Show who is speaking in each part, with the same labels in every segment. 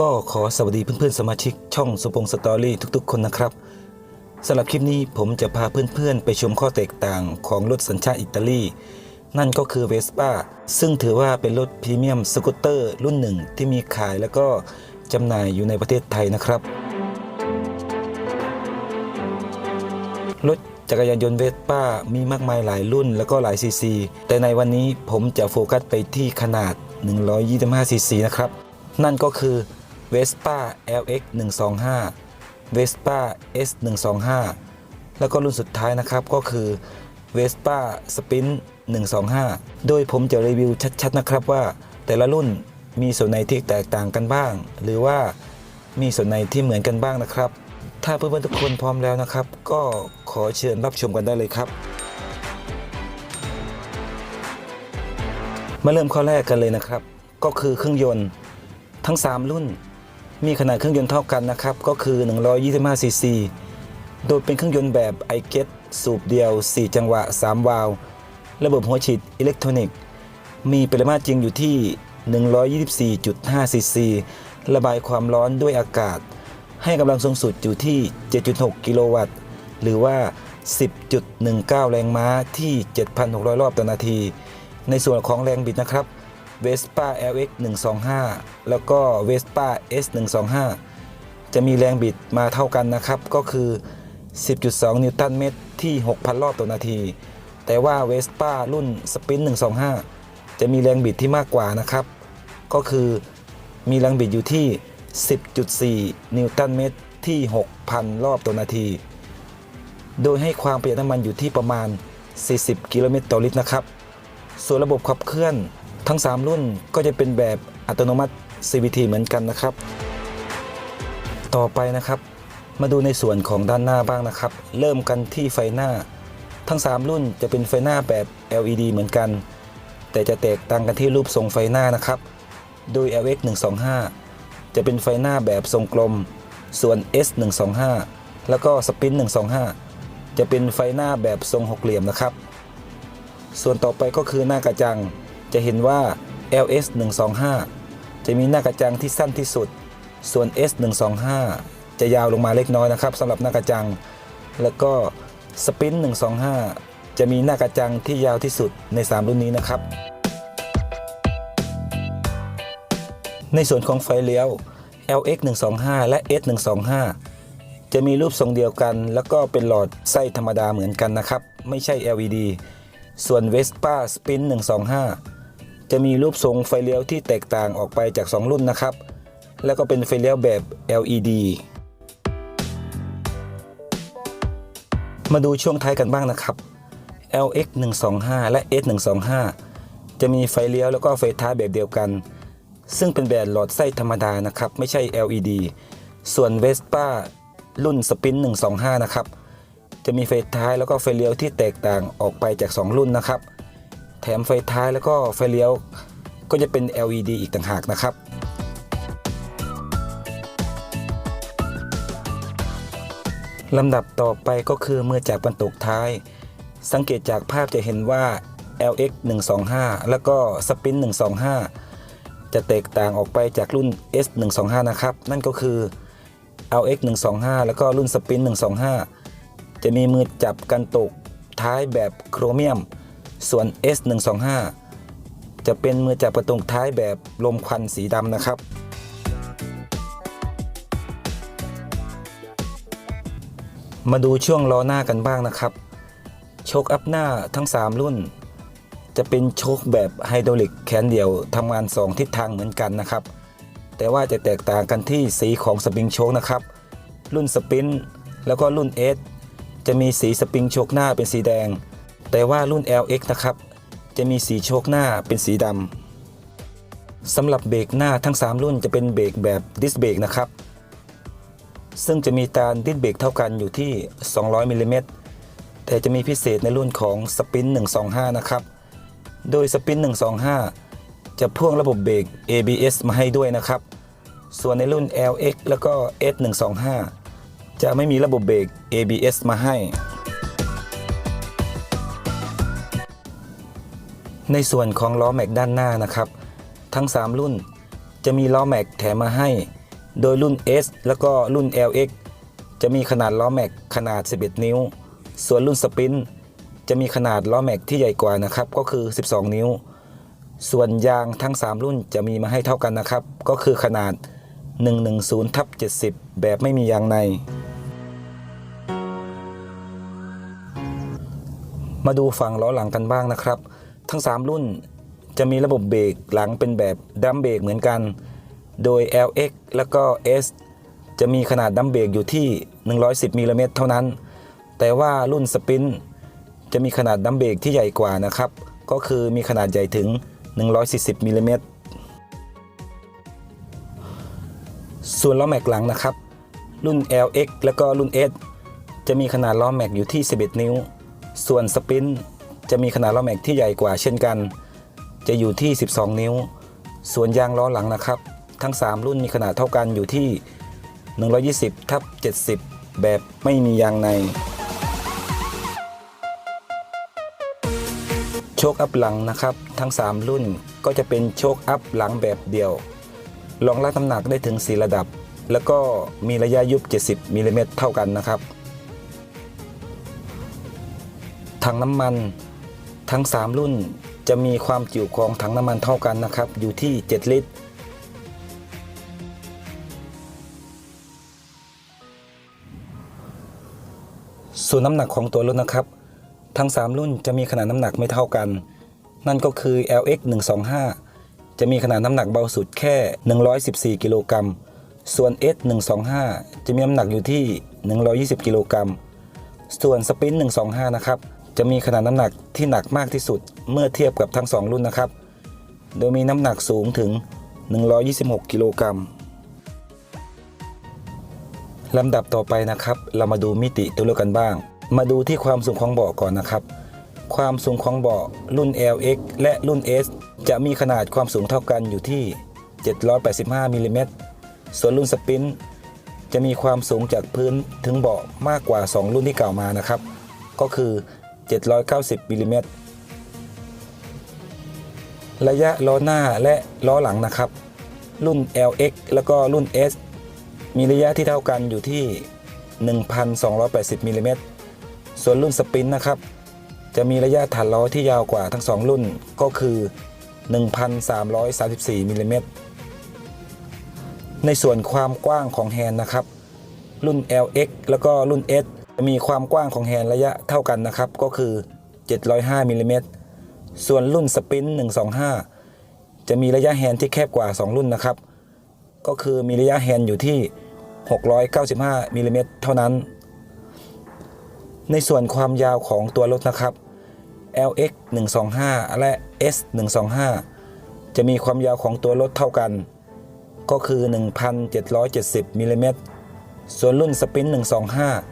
Speaker 1: ก็ขอสวัสดีเพื่อนๆสมาชิกช่องสุพงสตอรี่ทุกๆ คนนะครับสำหรับคลิปนี้ผมจะพาเพื่อนๆ ไปชมข้อแตกต่างของรถสัญชาติอิตาลีนั่นก็คือเวสป้าซึ่งถือว่าเป็นรถพรีเมียมสกูตเตอร์รุ่นหนึ่งที่มีขายแล้วก็จำหน่ายอยู่ในประเทศไทยนะครับ รถจักรยานยนต์เวสป้ามีมากมายหลายรุ่นแล้วก็หลายซีซี แต่ในวันนี้ผมจะโฟกัสไปที่ขนาด 125ซีซีนะครับ นั่นก็คือ Vespa LX 125 Vespa S 125แล้วก็รุ่นสุดท้ายนะครับก็คือ Vespa Spin 125 โดยผมจะรีวิวชัดๆนะครับว่า แต่ละรุ่นมีส่วนไหนที่แตกต่างกันบ้าง หรือว่ามีส่วนไหนที่เหมือนกันบ้างนะครับ ถ้าเพื่อนๆทุกคนพร้อมแล้วนะครับ ก็ขอเชิญรับชมกันได้เลยครับ มาเริ่มข้อแรกกันเลยนะครับ ก็คือเครื่องยนต์ทั้ง 3 รุ่น มีขนาดเครื่องยนต์เท่ากันนะครับ ก็คือ 125 ซีซี โดยเป็นเครื่องยนต์แบบ i g e t สูบเดียว 4 จังหวะ 3 วาล์วระบบหัวฉีดอิเล็กทรอนิกส์ มีปริมาตรจริงอยู่ที่ 124.5 ซีซี ระบายความร้อนด้วยอากาศ ให้กำลังสูงสุดอยู่ที่ 7.6 กิโลวัตต์ หรือว่า 10.19 แรงม้าที่ 7,600 รอบต่อนาที ในส่วนของแรงบิดนะครับ Vespa LX 125 แล้วก็ Vespa S 125จะมีแรงบิดมาเท่ากันนะครับ ก็คือ 10.2 นิวตันเมตรที่ 6,000 รอบต่อนาที แต่ว่า Vespa รุ่น Spin 125 จะมีแรงบิดที่มากกว่านะครับ ก็คือมีแรงบิดอยู่ที่ 10.4 นิวตันเมตรที่ 6,000 รอบต่อนาที โดยให้ความประหยัดน้ำมันอยู่ที่ประมาณ 40 กิโลเมตรต่อลิตรนะครับ ส่วนระบบขับเคลื่อน ทั้ง 3 รุ่นก็จะเป็นแบบอัตโนมัติ CVT เหมือนกันนะครับ ต่อไปนะครับ มาดูในส่วนของด้านหน้าบ้างนะครับ เริ่มกันที่ไฟหน้า ทั้ง 3 รุ่นจะเป็นไฟหน้าแบบ LED เหมือนกัน แต่จะแตกต่างกันที่รูปทรงไฟหน้านะครับ โดย LX 125จะเป็นไฟหน้าแบบทรงกลม ส่วน S 125แล้วก็ Sprint 125จะเป็นไฟหน้าแบบทรงหกเหลี่ยมนะครับ ส่วนต่อไปก็คือหน้ากระจัง จะเห็นว่า LS 125 จะมีหน้ากระจังที่สั้นที่สุด ส่วน S 125 จะยาวลงมาเล็กน้อยนะครับสำหรับหน้ากระจัง แล้วก็ Sprint 125 จะมีหน้ากระจังที่ยาวที่สุดใน 3 รุ่นนี้นะครับ ในส่วนของไฟเลี้ยว LX 125 และ S 125 จะมีรูปทรงเดียวกัน แล้วก็เป็นหลอดไส้ธรรมดาเหมือนกันนะครับ ไม่ใช่ LED ส่วน Vespa Spin 125 จะมีรูปทรงไฟเลี้ยวที่แตกต่างออกไปจาก 2 รุ่นนะครับ แล้วก็เป็นไฟเลี้ยวแบบ LED มาดูช่วงท้ายกันบ้างนะครับ LX 125และ S 125จะมีไฟเลี้ยวแล้วก็ไฟท้ายแบบเดียวกัน ซึ่งเป็นแบบหลอดไส้ธรรมดานะครับ ไม่ใช่ LED ส่วน Vespa รุ่น Sprint 125 นะครับ จะมีไฟท้ายแล้วก็ไฟเลี้ยวที่แตกต่างออกไปจาก 2 รุ่นนะครับ แถมไฟท้ายแล้วก็ไฟเลี้ยวก็จะเป็น LED อีกต่างหากนะครับลำดับต่อไปก็คือเมื่อจากบรรทุกท้าย สังเกตจากภาพจะเห็นว่า LX 125 แล้วก็ Sprint 125 จะแตกต่างออกไปจากรุ่น S 125นะครับ นั่นก็คือ LX 125 แล้วก็รุ่น Sprint 125 จะมีมือจับกันตกท้ายแบบโครเมียม ส่วน S 125 จะเป็นมือจับประตูท้ายแบบลมควันสีดำนะครับ มาดูช่วงล้อหน้ากันบ้างนะครับโชคอัพหน้าทั้ง 3 รุ่น จะเป็นโชคแบบไฮดรอลิกแขนเดียวทำงาน 2 ทิศทางเหมือนกันนะครับ แต่ว่าจะแตกต่างกันที่สีของสปริงโชคนะครับ รุ่นสปรินท์แล้วก็รุ่น S จะมีสีสปริงโชคหน้าเป็นสีแดง แต่ว่ารุ่น LX นะครับ จะมีสีโชคหน้าเป็นสีดำสำหรับเบรกหน้าทั้ง 3 รุ่นจะเป็นเบรกแบบดิสเบรกนะครับ ซึ่งจะมีการดิสเบรกเท่ากันอยู่ที่ 200มิลลิเมตรแต่จะมีพิเศษในรุ่นของสปิน125 นะครับ โดยสปิน125 จะพ่วงระบบเบรก ABS มาให้ด้วยนะครับ ส่วนในรุ่น LX แล้วก็ S125 จะไม่มีระบบเบรก ABS มาให้ ในส่วนของล้อแม็กด้านหน้านะครับ ทั้ง 3 รุ่นจะมีล้อแม็กแถมมาให้ โดยรุ่น S แล้วก็รุ่น LX จะมีขนาดล้อแม็กขนาด 11 นิ้ว ส่วนรุ่นสปินจะมีขนาดล้อแม็กที่ใหญ่กว่านะครับ ก็คือ 12 นิ้ว ส่วนยางทั้ง 3 รุ่นจะมีมาให้เท่ากันนะครับ ก็คือขนาด 110ทับ70 แบบไม่มียางใน มาดูฝั่งล้อหลังกันบ้างนะครับ ทั้ง 3 รุ่น จะมีระบบเบรกหลังเป็นแบบดัมเบรกเหมือนกัน โดย LX แล้วก็ S จะมีขนาดดัมเบรกอยู่ที่ 110มิลลิเมตรเท่านั้น แต่ว่ารุ่นสปินจะมีขนาดดัมเบรกที่ใหญ่กว่านะครับ ก็คือมีขนาดใหญ่ถึง 140มิลลิเมตรส่วนล้อแม็กหลังนะครับ รุ่น LX แล้วก็รุ่น S จะมีขนาดล้อแม็กอยู่ที่ 11 นิ้ว ส่วนสปิน จะมีขนาดล้อแม็กที่ใหญ่กว่าเช่นกัน จะอยู่ที่ 12 นิ้ว ส่วนยางล้อหลังนะครับ ทั้ง 3 รุ่นมีขนาดเท่ากันอยู่ที่ 120ทับ70 แบบไม่มียางใน โชคอัพหลังนะครับ ทั้ง 3 รุ่นก็จะเป็นโชคอัพหลังแบบเดียวรองรับน้ำหนักได้ถึง 4 ระดับ แล้วก็มีระยะยุบ 70มิลลิเมตรเท่ากันนะครับถังน้ำมัน ทั้ง 3 รุ่นจะมีความจุของถังน้ำมันเท่ากันนะครับ อยู่ที่ 7 ลิตร ส่วนน้ำหนักของตัวรถนะครับ ทั้ง 3 รุ่นจะมีขนาดน้ำหนักไม่เท่ากัน นั่นก็คือ LX 125 จะมีขนาดน้ำหนักเบาสุดแค่ 114 กิโลกรัม ส่วน S 125 จะมีน้ำหนักอยู่ที่ 120 กิโลกรัม ส่วนสปิน125 นะครับ จะมีขนาดน้ำหนักที่หนักมากที่สุดเมื่อเทียบกับทั้ง 2 รุ่นนะครับ โดยมีน้ำหนักสูงถึง 126 กิโลกรัมลำดับต่อไปนะครับ เรามาดูมิติตัวรถกันบ้าง มาดูที่ความสูงของเบาะก่อนนะครับ ความสูงของเบาะรุ่น LX และรุ่น S จะมีขนาดความสูงเท่ากันอยู่ที่ 785มิลลิเมตรส่วนรุ่นสปินจะมีความสูงจากพื้นถึงเบาะมากกว่า 2 รุ่นที่กล่าวมานะครับ ก็คือ 790มิลลิเมตรระยะล้อหน้าและล้อหลังนะครับ รุ่น LX แล้วก็รุ่น S มีระยะที่เท่ากันอยู่ที่ 1,280มิลลิเมตรส่วนรุ่นสปรินนะครับ จะมีระยะฐานล้อที่ยาวกว่าทั้ง 2 รุ่นก็คือ 1,334มิลลิเมตรในส่วนความกว้างของแฮนด์นะครับ รุ่น LX แล้วก็รุ่น S มีความกว้างของแฮนระยะเท่ากันนะครับ ก็คือ 705มิลลิเมตรส่วนรุ่นสปรินท์125 จะมีระยะแฮนที่แคบกว่า 2 รุ่นนะครับ ก็คือมีระยะแฮนอยู่ที่ 695มิลลิเมตรเท่านั้น ในส่วนความยาวของตัวรถนะครับ LX 125 และ S 125 จะมีความยาวของตัวรถเท่ากัน ก็คือ 1,770มิลลิเมตรส่วนรุ่นสปรินท์125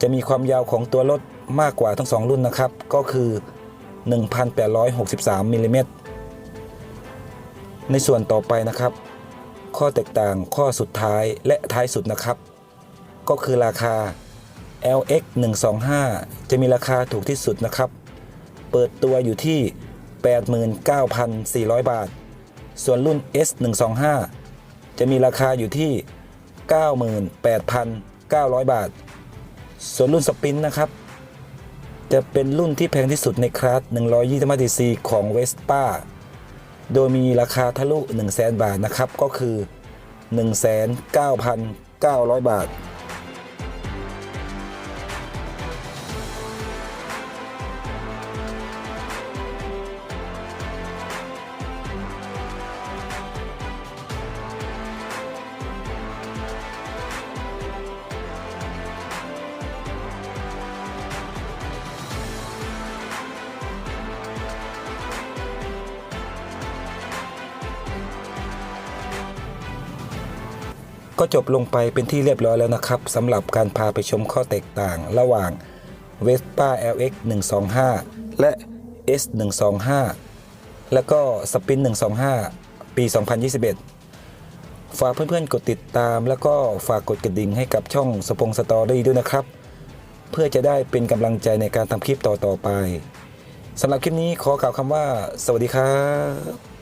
Speaker 1: จะมีความยาวของตัวรถมากกว่าทั้งสองรุ่นนะครับ ก็คือ 1,863มิลลิเมตรในส่วนต่อไปนะครับ ข้อแตกต่างข้อสุดท้ายและท้ายสุดนะครับ ก็คือราคา LX 125จะมีราคาถูกที่สุดนะครับ เปิดตัวอยู่ที่ 89,400 บาท ส่วนรุ่น S 125จะมีราคาอยู่ที่ 98,900 บาท ส่วนรุ่นสปินนะครับ จะเป็นรุ่นที่แพงที่สุดในคลาส125 cc ของเวสป้าโดยมีราคาทะลุ 1 0 0 0 0 0 บาทนะครับ ก็คือ 19,900 บาท ก็จบลงไปเป็นที่เรียบร้อยแล้วนะครับสำหรับการพาไปชมข้อแตกต่าง ระหว่าง Vespa LX 125 และ S 125แล้วก็สปิน125 ปี 2021 ฝากเพื่อนๆ กดติดตาม แล้วก็ฝากกดกระดิ่งให้กับช่องสปงสตอรี่ด้วยนะครับ เพื่อจะได้เป็นกำลังใจในการทำคลิปต่อๆไปสำหรับคลิปนี้ขอกล่าวคำว่า สวัสดีครับ